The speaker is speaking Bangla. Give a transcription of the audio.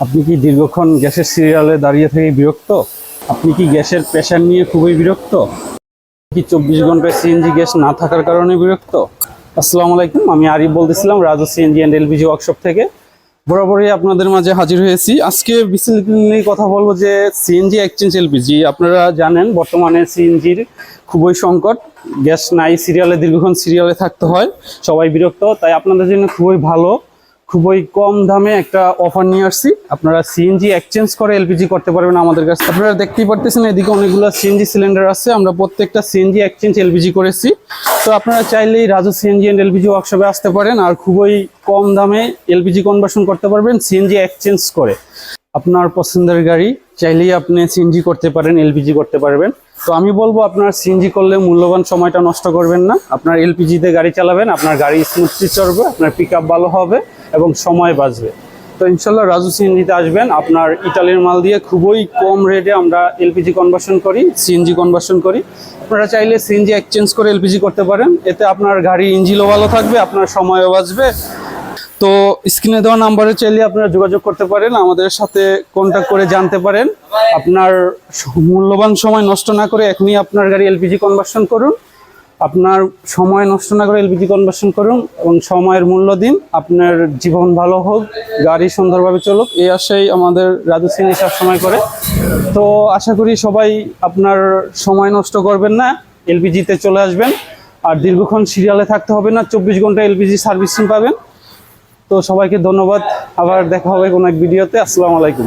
আপনি কি দীর্ঘক্ষণ গ্যাসের সিরিয়ালে দাঁড়িয়ে থেকে বিরক্ত? আপনি কি গ্যাসের প্রেশার নিয়ে খুবই বিরক্ত? কি চব্বিশ ঘন্টায় সিএনজি গ্যাস না থাকার কারণে বিরক্ত? আসসালামু আলাইকুম, আমি আরিফ বলতেছিলাম, Raju CNG and LPG workshop থেকে। বরাবরই আপনাদের মাঝে হাজির হয়েছি। আজকে নিয়ে কথা বলব যে সিএনজি এক্সচেঞ্জ এলপিজি আপনারা জানেন বর্তমানে সিএনজির খুবই সংকট। গ্যাস নাই, সিরিয়ালে, দীর্ঘক্ষণ সিরিয়ালে থাকতে হয়, সবাই বিরক্ত, তাই আপনাদের জন্য খুবই ভালো। খুবই কম দামে একটা অফার নিয়ে আসছি। আপনারা সিএনজি এক্সচেঞ্জ করে এলপিজি করতে পারবেন আমাদের কাছে আপনারা দেখতেই পারতেছেন এদিকে অনেকগুলো সিএনজি সিলিন্ডার আছে। আমরা প্রত্যেকটা সিএনজি এক্সচেঞ্জ এলপিজি করেছি। তো আপনারা চাইলেই রাজু সিএনজি এন্ড এলপিজি ওয়ার্কশপে আসতে পারেন। আর খুবই কম দামে এলপিজি কনভার্সন করতে পারবেন সিএনজি এক্সচেঞ্জ করে। আপনার পছন্দের গাড়ি চাইলেই আপনি সিএনজি করতে পারেন, এলপিজি করতে পারবেন। তো আমি বলব, আপনার সিএনজি করলে মূল্যবান সময়টা নষ্ট করবেন না। আপনার এলপিজিতে গাড়ি চালাবেন, আপনার গাড়ি স্মুথলি চলবে, আপনার পিক ভালো হবে এবং সময় বাঁচবে। তো ইনশাল্লাহ রাজু সিএনজিতে আসবেন। আপনার ইটালির মাল দিয়ে খুবই কম রেটে আমরা এলপিজি কনভার্সন করি সিএনজি কনভার্সন করি। আপনারা চাইলে সিএনজি এক্সচেঞ্জ করে এলপিজি করতে পারেন। এতে আপনার গাড়ি ইঞ্জিনও ভালো থাকবে, আপনার সময়ও বাঁচবে। তো স্ক্রিনে দেওয়া নাম্বারে চাইলে আপনারা যোগাযোগ করতে পারেন, আমাদের সাথে কন্ট্যাক্ট করে জানতে পারেন। আপনার মূল্যবান সময় নষ্ট না করে এখনই আপনার গাড়ি এলপিজি কনভার্সন করুন। আপনার সময় নষ্ট না করে এলপিজি কনভার্সন করুন এবং সময়ের মূল্য দিন। আপনার জীবন ভালো হোক, গাড়ি সুন্দরভাবে চলুক, এই আশাই আমাদের রাজু সিং সবসময় করে। তো আশা করি সবাই আপনার সময় নষ্ট করবেন না এলপিজিতে চলে আসবেন। আর দীর্ঘক্ষণ সিরিয়ালে থাকতে হবে না, চব্বিশ ঘণ্টা এলপিজি সার্ভিসিং পাবেন। তো সবাইকে ধন্যবাদ। আবার দেখা হবে কোনো এক ভিডিওতে। আসসালামু আলাইকুম।